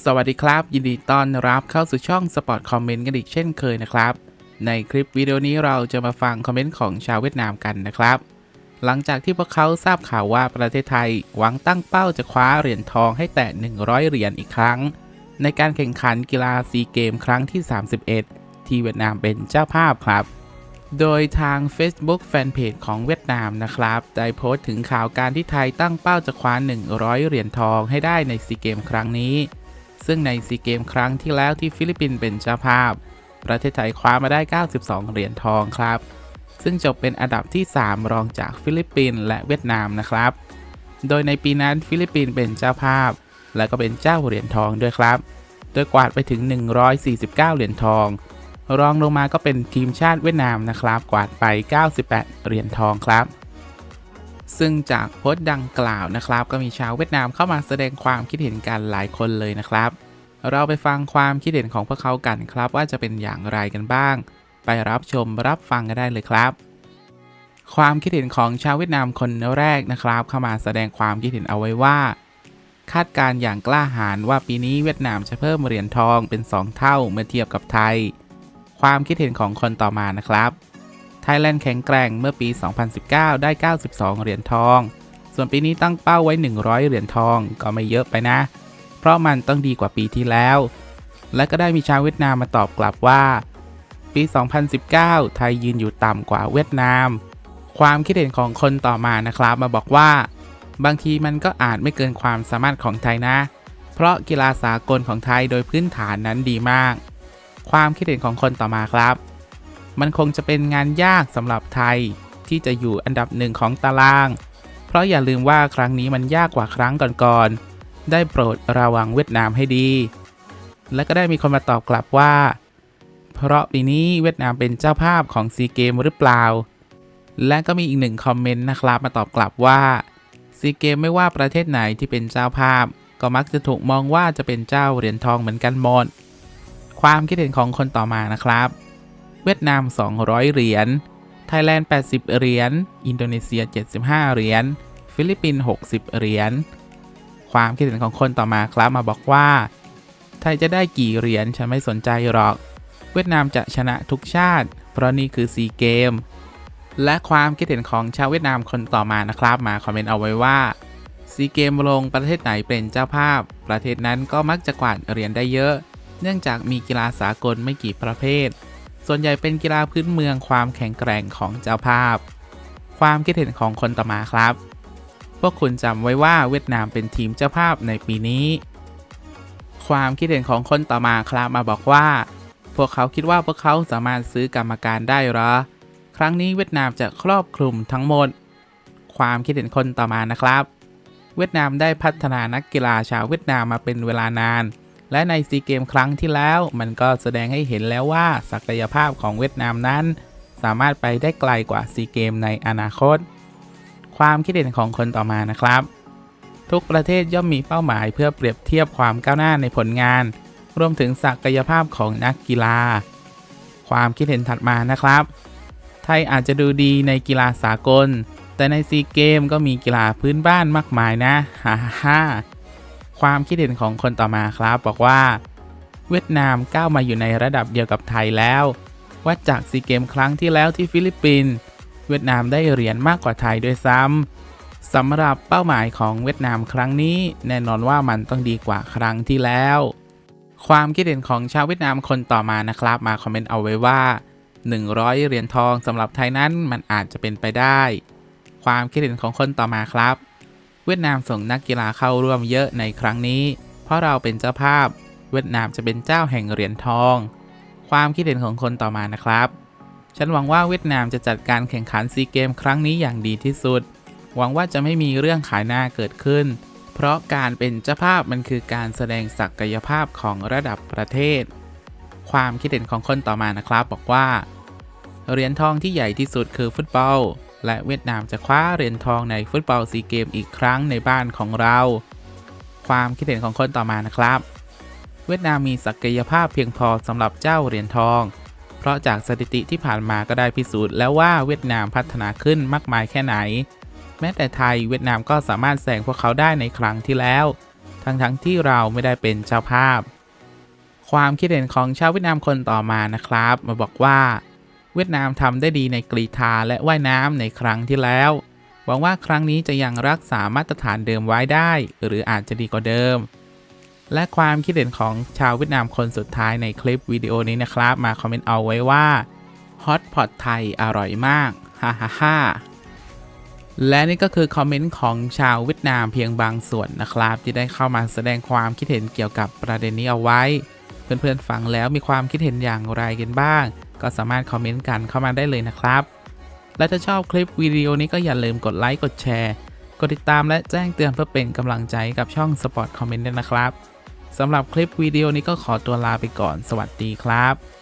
สวัสดีครับ ยินดีต้อนรับเข้าสู่ช่องสปอร์ตคอมเมนต์กันอีกเช่นเคยนะครับ ในคลิปวิดีโอนี้เราจะมาฟังคอมเมนต์ของชาวเวียดนามกันนะครับ หลังจากที่พวกเขาทราบข่าวว่าประเทศไทยหวังตั้งเป้าจะคว้าเหรียญทองให้แตะ 100 เหรียญอีกครั้ง ในการแข่งขันกีฬาซีเกมครั้งที่ 31 ที่เวียดนามเป็นเจ้าภาพครับ โดยทาง Facebook Fanpage ของเวียดนามนะครับได้โพสต์ถึงข่าวการที่ไทยตั้งเป้าจะคว้า 100 เหรียญทองให้ได้ในซีเกมครั้งนี้ ซึ่งในซีเกมครั้งที่แล้วที่ฟิลิปปินส์เป็นเจ้าภาพ ประเทศไทยคว้ามาได้ 92 เหรียญทองครับ ซึ่งจบเป็นอันดับที่ 3 รองจากฟิลิปปินส์และเวียดนามนะครับ โดยในปีนั้นฟิลิปปินส์เป็นเจ้าภาพ และก็เป็นเจ้าเหรียญทองด้วยครับ โดยกวาดไปถึง 149 เหรียญทอง รองลงมาก็เป็นทีมชาติเวียดนามนะครับ กวาดไป 98 เหรียญทองครับ ซึ่งจากโพสต์ดังกล่าวนะครับ ก็มีชาวเวียดนามเข้ามาแสดงความคิดเห็นกันหลายคนเลยนะครับ เราไปฟังความคิดเห็นของพวกเขากันครับ ว่าจะเป็นอย่างไรกันบ้าง ไปรับชมรับฟังกันได้เลยครับ ความคิดเห็นของชาวเวียดนามคนแรกนะครับ เข้ามาแสดงความคิดเห็นเอาไว้ว่า คาดการณ์อย่างกล้าหาญว่าปีนี้เวียดนามจะเพิ่มเหรียญทองเป็น 2 เท่าเมื่อเทียบกับไทย ความคิดเห็นของคนต่อมานะครับ ไทยแลนด์แข็งแกร่งเมื่อปี 2019 ได้ 92 เหรียญทอง ส่วนปีนี้ตั้งเป้าไว้ 100 เหรียญทองก็ไม่เยอะไปนะ เพราะมันต้องดีกว่าปีที่แล้ว และก็ได้มีชาวเวียดนามมาตอบกลับว่า ปี 2019 ไทยยืนอยู่ต่ำกว่าเวียดนาม ความคิดเห็นของคนต่อมานะครับมาบอกว่า บางทีมันก็อาจไม่เกินความสามารถของไทยนะ เพราะกีฬาสากลของไทยโดยพื้นฐานนั้นดีมาก ความคิดเห็นของคนต่อมาครับ มันคงจะเป็นงานยากสำหรับไทยที่จะอยู่อันดับหนึ่งของตาราง เพราะอย่าลืมว่าครั้งนี้มันยากกว่าครั้งก่อนๆ ได้โปรดระวังเวียดนามให้ดี และก็ได้มีคนมาตอบกลับว่า เพราะปีนี้เวียดนามเป็นเจ้าภาพของซีเกมหรือเปล่า และก็มีอีกหนึ่งคอมเมนต์นะครับมาตอบกลับว่าซีเกมไม่ว่าประเทศไหนที่เป็นเจ้าภาพ ก็มักจะถูกมองว่าจะเป็นเจ้าเหรียญทองเหมือนกันหมด ความคิดเห็นของคนต่อมานะครับ เวียดนาม 200 เหรียญ ไทยแลนด์ 80 เหรียญ อินโดนีเซีย 75 เหรียญ ฟิลิปปินส์ 60 เหรียญ ความคิดเห็นของคนต่อมาครับมาบอกว่า ไทยจะได้กี่เหรียญฉันไม่สนใจหรอก เวียดนามจะชนะทุกชาติ เพราะนี่คือซีเกม และความคิดเห็นของชาวเวียดนามคนต่อมานะครับ มาคอมเมนต์เอาไว้ว่าซีเกมลงประเทศไหนเป็นเจ้าภาพ ประเทศนั้นก็มักจะกวาดเหรียญได้เยอะ เนื่องจากมีกีฬาสากลไม่กี่ประเภท ส่วนใหญ่เป็นกีฬาพื้นเมืองความแข็งแกร่งของเจ้าภาพ ความคิดเห็นของคนต่อมาครับ พวกคุณจำไว้ว่าเวียดนามเป็นทีมเจ้าภาพในปีนี้ ความคิดเห็นของคนต่อมาครับมาบอกว่า พวกเขาคิดว่าพวกเขาสามารถซื้อกรรมการได้หรอ ครั้งนี้เวียดนามจะครอบคลุมทั้งหมด ความคิดเห็นคนต่อมานะครับ เวียดนามได้พัฒนานักกีฬาชาวเวียดนามมาเป็นเวลานาน และในซีเกมครั้งที่แล้ว มันก็แสดงให้เห็นแล้วว่าศักยภาพของเวียดนามนั้น สามารถไปได้ไกลกว่าซีเกมในอนาคต ความคิดเห็นของคนต่อมานะครับ ทุกประเทศย่อมมีเป้าหมายเพื่อเปรียบเทียบความก้าวหน้าในผลงาน รวมถึงศักยภาพของนักกีฬา ความคิดเห็นถัดมานะครับ ไทยอาจจะดูดีในกีฬาสากล แต่ในซีเกมก็มีกีฬาพื้นบ้านมากมายนะฮ่าฮ่า ความคิดเห็นของคนต่อมาครับ บอกว่า เวียดนามก้าวมาอยู่ในระดับเดียวกับไทยแล้ว วัดจากซีเกมครั้งที่แล้วที่ฟิลิปปินส์เวียดนามได้เหรียญมากกว่าไทยด้วยซ้ำสำหรับเป้าหมายของเวียดนามครั้งนี้ แน่นอนว่ามันต้องดีกว่าครั้งที่แล้ว ความคิดเห็นของชาวเวียดนามคนต่อมานะครับ มาคอมเมนต์เอาไว้ว่า 100 เหรียญทองสำหรับไทยนั้นมันอาจจะเป็นไปได้ ความคิดเห็นของคนต่อมาครับ เวียดนามส่งนักกีฬาเข้าร่วมเยอะในครั้งนี้ เพราะเราเป็นเจ้าภาพ เวียดนามจะเป็นเจ้าแห่งเหรียญทอง ความคิดเห็นของคนต่อมานะครับ ฉันหวังว่าเวียดนามจะจัดการแข่งขันซีเกมครั้งนี้อย่างดีที่สุด หวังว่าจะไม่มีเรื่องขายหน้าเกิดขึ้น เพราะการเป็นเจ้าภาพมันคือการแสดงศักยภาพของระดับประเทศ ความคิดเห็นของคนต่อมานะครับบอกว่า เหรียญทองที่ใหญ่ที่สุดคือฟุตบอล และเวียดนามจะคว้าเหรียญทองในฟุตบอลซีเกมอีกครั้งในบ้านของเรา ความคิดเห็นของคนต่อมานะครับ เวียดนามมีศักยภาพเพียงพอสำหรับเจ้าเหรียญทอง เพราะจากสถิติที่ผ่านมาก็ได้พิสูจน์แล้วว่าเวียดนามพัฒนาขึ้นมากมายแค่ไหน แม้แต่ไทยเวียดนามก็สามารถแซงพวกเขาได้ในครั้งที่แล้ว ทั้งๆทที่เราไม่ได้เป็นเจ้าภาพ ความคิดเห็นของชาวเวียดนามคนต่อมานะครับ มาบอกว่า เวียดนามทำได้ดีในกรีฑาและว่ายน้ำในครั้งที่แล้ว หวังว่าครั้งนี้จะยังรักษามาตรฐานเดิมไว้ได้ หรืออาจจะดีกว่าเดิม และความคิดเห็นของชาวเวียดนามคนสุดท้ายในคลิปวิดีโอนี้นะครับ มาคอมเมนต์เอาไว้ว่าฮอตพอตไทยอร่อยมากฮ่าฮ่าฮ่าและนี่ก็คือคอมเมนต์ของชาวเวียดนามเพียงบางส่วนนะครับ ที่ได้เข้ามาแสดงความคิดเห็นเกี่ยวกับประเด็นนี้เอาไว้ เพื่อนๆฟังแล้วมีความคิดเห็นอย่างไรกันบ้าง ก็สามารถคอมเมนต์กันเข้ามาได้เลยนะครับ และถ้าชอบคลิปวิดีโอนี้ก็อย่าลืมกดไลค์กดแชร์กดติดตามและแจ้งเตือนเพื่อเป็นกำลังใจกับช่อง Spot Comment ด้วยนะครับสำหรับคลิปวิดีโอนี้ก็ขอตัวลาไปก่อน สวัสดีครับ